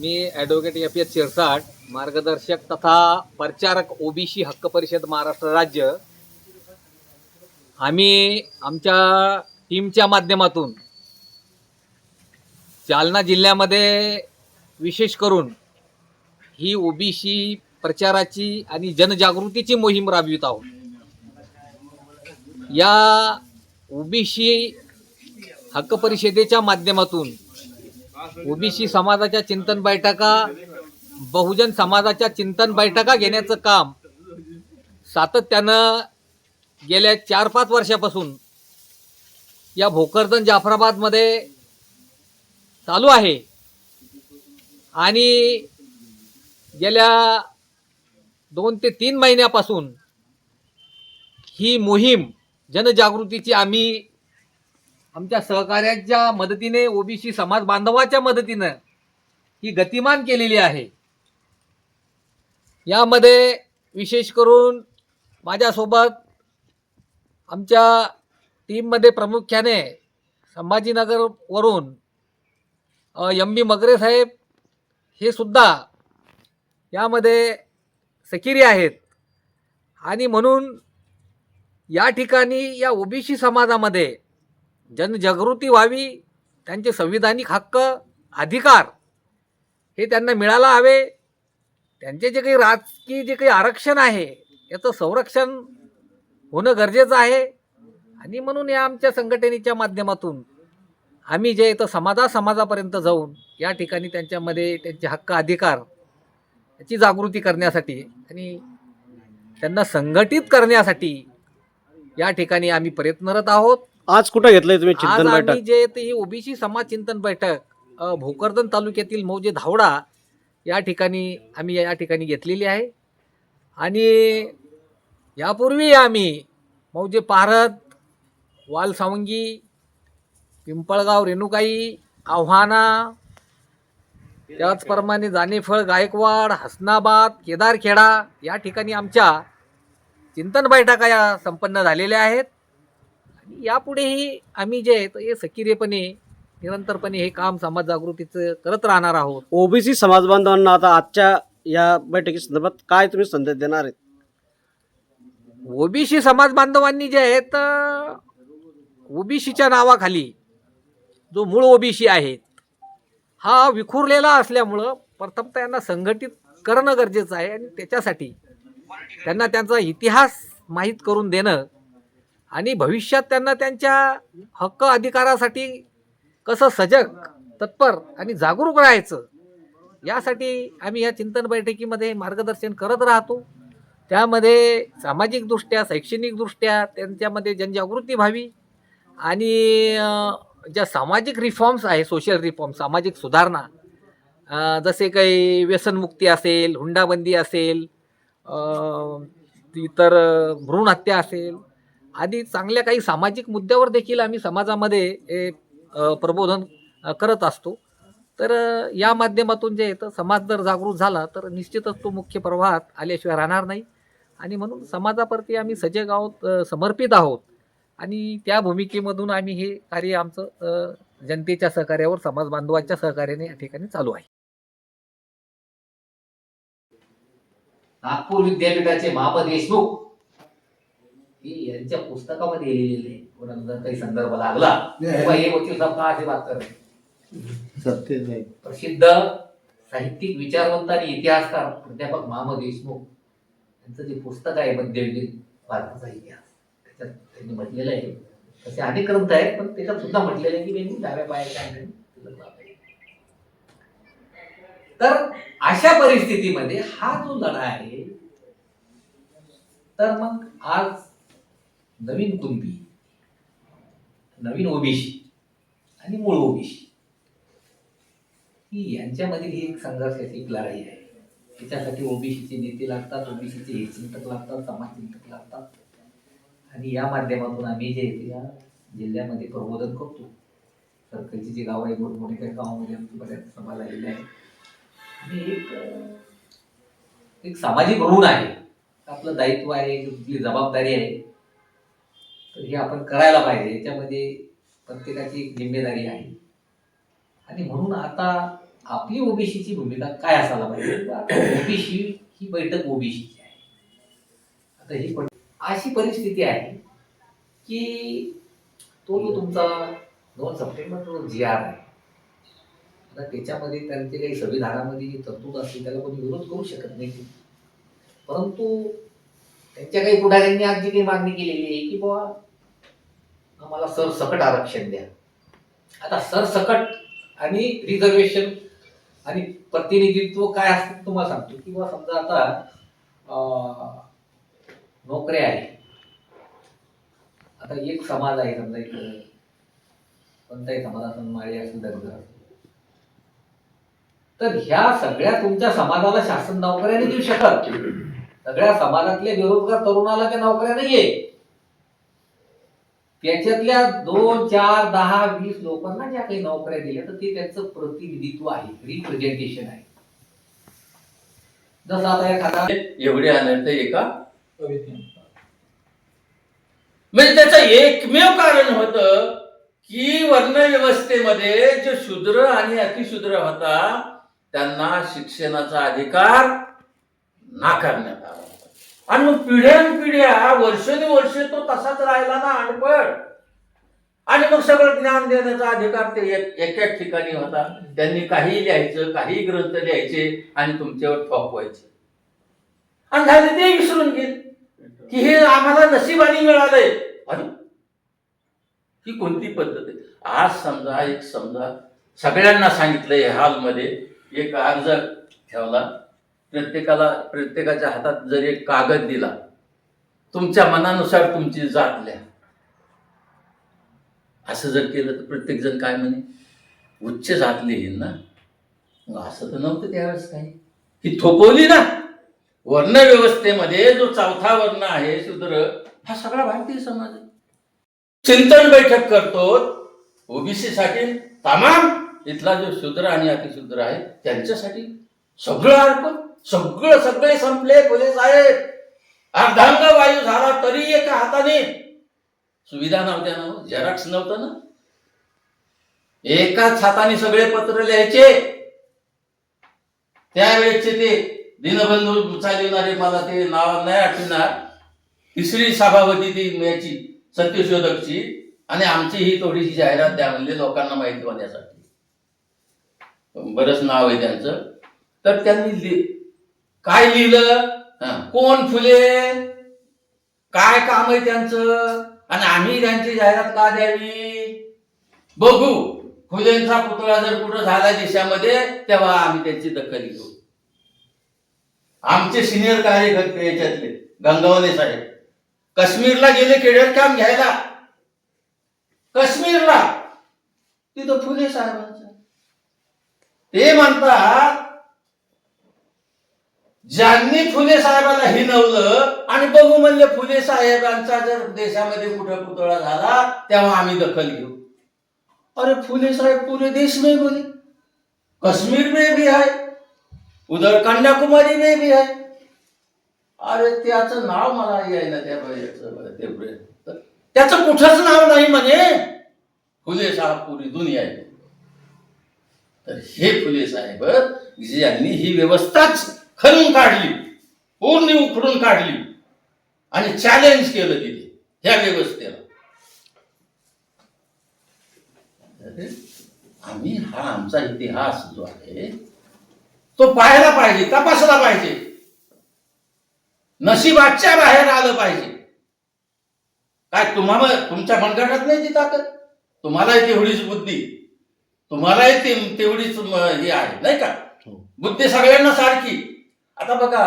मी advocate F S Shirsat मार्गदर्शक तथा प्रचारक ओबीसी हक्क परिषद महाराष्ट्र राज्य. आम्ही आमच्या टीमच्या माध्यमातून जालना जिल्ह्यामध्ये विशेष करून ही ओबीसी प्रचाराची आणि जनजागृतीची मोहीम राबवित आहोत. या ओबीसी हक्क परिषदेच्या माध्यमातून ओबीसी समाजाच्या चिंतन बैठका बहुजन समाजाच्या चिंतन बैठका घेण्याचं काम सातत्यानं गेल्या चार पाच वर्षापासून या भोकरदन जाफराबादमध्ये चालू आहे. आणि गेल्या दोन ते तीन महिन्यापासून ही मोहीम जनजागृतीची आम्ही आमच्या सहकार्याच्या मदतीने ओबीसी समाज बांधवाच्या मदतीनं ही गतिमान केलेली आहे. यामध्ये विशेष करून माझ्यासोबत आमच्या टीममध्ये प्रामुख्याने संभाजीनगरवरून एम बी मगरे साहेब हे सुद्धा यामध्ये सकिरी आहेत. आणि म्हणून या ठिकाणी या ओबीसी समाजामध्ये जनजागृती व्हावी त्यांचे संविधानिक हक्क अधिकार हे त्यांना मिळायला हवे. त्यांचे जे काही राजकीय जे काही आरक्षण आहे याचं संरक्षण होणं गरजेचं आहे. आणि म्हणून या आमच्या संघटनेच्या माध्यमातून आम्ही जे इथं समाजा समाजापर्यंत जाऊन या ठिकाणी त्यांच्यामध्ये त्यांचे हक्क अधिकार याची जागृती करण्यासाठी आणि त्यांना संघटित करण्यासाठी या ठिकाणी आम्ही प्रयत्नरत आहोत. आज कुठं घेतलंय तुम्ही आज चिंतन आम्ही बैठक जे ते ही ओबीसी समाज चिंतन बैठक अ, भोकरदन तालुक्यातील मौजे धावडा या ठिकाणी आम्ही या ठिकाणी घेतलेली आहे. आणि यापूर्वी आम्ही मौजे पारत वालसावंगी पिंपळगाव रेणुकाई आव्हाना त्याचप्रमाणे जानेफळ गायकवाड हसनाबाद केदारखेडा या ठिकाणी आमच्या चिंतन बैठका या संपन्न झालेल्या आहेत. यापुढेही आम्ही जे आहे हे सक्रियपणे निरंतरपणे हे काम समाज जागृतीचं करत राहणार आहोत. ओबीसी समाज बांधवांना आता आजच्या या बैठकी संदर्भात काय तुम्ही संदेश देणार आहेत? ओबीसी समाज बांधवांनी जे आहे तर ओबीसीच्या नावाखाली जो मूळ ओबीसी आहेत हा विखुरलेला असल्यामुळं प्रथमतः यांना संघटित करणं गरजेचं आहे आणि त्याच्यासाठी त्यांना त्यांचा इतिहास माहीत करून देणं आणि भविष्यात त्यांना त्यांच्या हक्क अधिकारासाठी कसं सजग तत्पर आणि जागरूक राहायचं यासाठी आम्ही या चिंतन बैठकीमध्ये मार्गदर्शन करत राहतो. त्यामध्ये सामाजिकदृष्ट्या शैक्षणिकदृष्ट्या त्यांच्यामध्ये जनजागृती व्हावी आणि ज्या सामाजिक रिफॉर्म्स आहे सोशल रिफॉर्म सामाजिक सुधारणा जसे काही व्यसनमुक्ती असेल हुंडाबंदी असेल इतर भ्रूणहत्या असेल आधी चांगल्या काही सामाजिक मुद्द्यावर देखील आम्ही समाजामध्ये हे, प्रबोधन करत असतो. तर या माध्यमातून जे तर समाज जर जागृत झाला तर निश्चितच तो मुख्य प्रवाहात आल्याशिवाय राहणार नाही. आणि म्हणून समाजाप्रती आम्ही सजग आहोत समर्पित आहोत. आणि त्या भूमिकेमधून आम्ही हे कार्य आमचं जनतेच्या सहकार्यावर समाज बांधवांच्या सहकार्याने या ठिकाणी चालू आहे. नागपूर विद्यापीठाचे महापदेशमुख ही यांच्या पुस्तकामध्ये लिहिलेले आहे. कोणाला जर काही संदर्भ लागला तेव्हा हे वकील साहेब का असे बात करत प्रसिद्ध साहित्यिक विचारवंत आणि इतिहासकार प्राध्यापक महामद देशमुख यांचं जे पुस्तक आहे मध्ययुगीन भारताचा इतिहास त्याच्यात त्यांनी म्हटलेलं आहे. तसे अनेक ग्रंथ आहेत पण त्याच्यात सुद्धा म्हटलेलं आहे की त्यांनी डाव्या पायाच्या. तर अशा परिस्थितीमध्ये हा जो लढा आहे तर मग आज नवीन कुणबी नवीन ओबीसी आणि मूळ ओबीसी. ही यांच्यामधील ही एक संघर्षाची एक लढाई आहे. त्याच्यासाठी ओबीसीचे नेते लागतात ओबीसीचे हे चिंतक लागतात समाज चिंतक लागतात. आणि या माध्यमातून आम्ही जे आहे या जिल्ह्यामध्ये प्रबोधन करतो सरकारची जी गावं आहे मोठमोठे काही गावामध्ये आमची बऱ्याच सभा झालेल्या आहे आणि एक एक सामाजिक ऋण आहे. आपलं दायित्व आहे आपली जबाबदारी आहे. तर हे आपण करायला पाहिजे याच्यामध्ये प्रत्येकाची जिम्मेदारी आहे. आणि म्हणून आता आपली ओबीसीची भूमिका काय असायला पाहिजे? ओबीसी ही बैठक ओबीसीची आहे. आता ही पण अशी परिस्थिती आहे की तो जो तुमचा दोन सप्टेंबर जो जी आर आहे आता त्याच्यामध्ये त्यांचे काही संविधानामध्ये जी तरतूद असते त्याला कोणी विरोध करू शकत नाही. परंतु त्यांच्या काही पुढाऱ्यांनी आज जी काही मागणी केलेली आहे की बाबा आम्हाला सरसकट आरक्षण द्या. आता सरसकट आणि रिझर्वेशन आणि प्रतिनिधित्व काय असतं तुम्हाला सांगतो. किंवा समजा आता नोकऱ्या आहे आता एक समाज आहे समजा इथं कोणताही समाज असेल माळी असेल दगड तर ह्या सगळ्या तुमच्या समाजाला शासन नोकऱ्या नाही देऊ शकत. सगळ्या समाजातल्या बेरोजगार तरुणाला त्या नोकऱ्या नाहीये. त्याच्यातल्या दोन चार दहा वीस लोकांना ज्या काही नोकऱ्या दिल्या तर ते त्यांचं प्रतिनिधित्व आहे. रिप्रेझेंटेशन आहे. जसं आता एखादा एवढे आनंद एका म्हणजे त्याचं एकमेव कारण होत की वर्णव्यवस्थेमध्ये जे शूद्र आणि अतिशूद्र होता त्यांना शिक्षणाचा अधिकार नाकारण्यात आला. आणि मग पिढ्यानपिढ्या वर्षानुवर्ष तो तसाच राहिला ना अनपड आणि मग सगळं ज्ञान देण्याचा अधिकार ते एक- एकाच ठिकाणी होता. त्यांनी काही लिहायचं काही ग्रंथ लिहायचे आणि तुमच्यावर ठोकवायचे आणि झाले ते विसरून गेले. की हे आम्हाला नशिबाने मिळालंय. अरे ही कोणती पद्धत आहे? आज समजा एक समजा सगळ्यांना सांगितलंय हॉलमध्ये एक अर्ज ठेवला. प्रत्येकाला प्रत्येकाच्या हातात जरी एक कागद दिला तुमच्या मनानुसार तुमची जात लिहा. असं जर केलं तर प्रत्येक जण काय म्हणे? उच्च जात लिहील ना. असं तर नव्हतं त्यावेळेस काही. ही थोपवली ना. वर्ण व्यवस्थेमध्ये जो चौथा वर्ण आहे शूद्र हा सगळा भारतीय समाज आहे. चिंतन बैठक करतो. ओबीसी साठी तमाम इथला जो शूद्र आणि अतिशूद्र आहे त्यांच्यासाठी सगळं अर्पण. सगळं सगळे संपले पोलीस साहेब. अर्धांग वायू झाला तरी एका हाताने. सुविधा नव्हत्या ना हो, झेरॉक्स नव्हतं ना. एकाच हाताने सगळे पत्र लिहायचे. त्यावेळेचे ते दिनबंधू चालविणारे मला ते नाव नाही आठवणार. तिसरी सभापती ती याची सत्यशोधकची. आणि आमची ही थोडीशी जाहिरात द्या म्हणजे लोकांना माहिती होण्यासाठी. बरंच नाव आहे त्यांचं. तर त्यांनी काय लिहिलं? कोण फुले? काय काम आहे त्यांचं? आणि आम्ही त्यांची जाहिरात का द्यावी? बघू. फुलेंचा पुतळा जर कुठं झाला देशामध्ये तेव्हा आम्ही त्याची दखल घेऊ. आमचे सिनियर कार्यकर्ते याच्यातले गंगावणे साहेब. काश्मीरला गेले केडर काम घ्यायला. काश्मीरला. तिथं फुले साहेबांचं. ते म्हणतात ज्यांनी फुले साहेबांना हिनवलं आणि बघू म्हणले फुले साहेबांचा जर देशामध्ये कुठं पुतळा झाला तेव्हा आम्ही दखल घेऊ. अरे फुले साहेब पूरे देश में बोले. कश्मीर में भी है उधर कन्याकुमारी में भी है अरे त्याचं नाव मला यायला त्या ते त्याचं कुठंच नाव नाही म्हणे. फुले साहेब पुरी दुनिया आहे तर हे फुले साहेब ज्यांनी ही व्यवस्थाच खणून काढली. पूर्ण उखडून काढली. आणि चॅलेंज केलं तिथे ह्या व्यवस्थेला. आम्ही हा आमचा इतिहास जो आहे तो पाहायला पाहिजे तपासला पाहिजे. नशिबाच्या बाहेर आलं पाहिजे. काय तुम्हाला तुमच्या मनगटात नाही ती ताकद? तुम्हालाही तेवढीच बुद्धी. तुम्हालाही तेवढीच हे आहे नाही का? हो. बुद्धी सगळ्यांना सारखी. आता बघा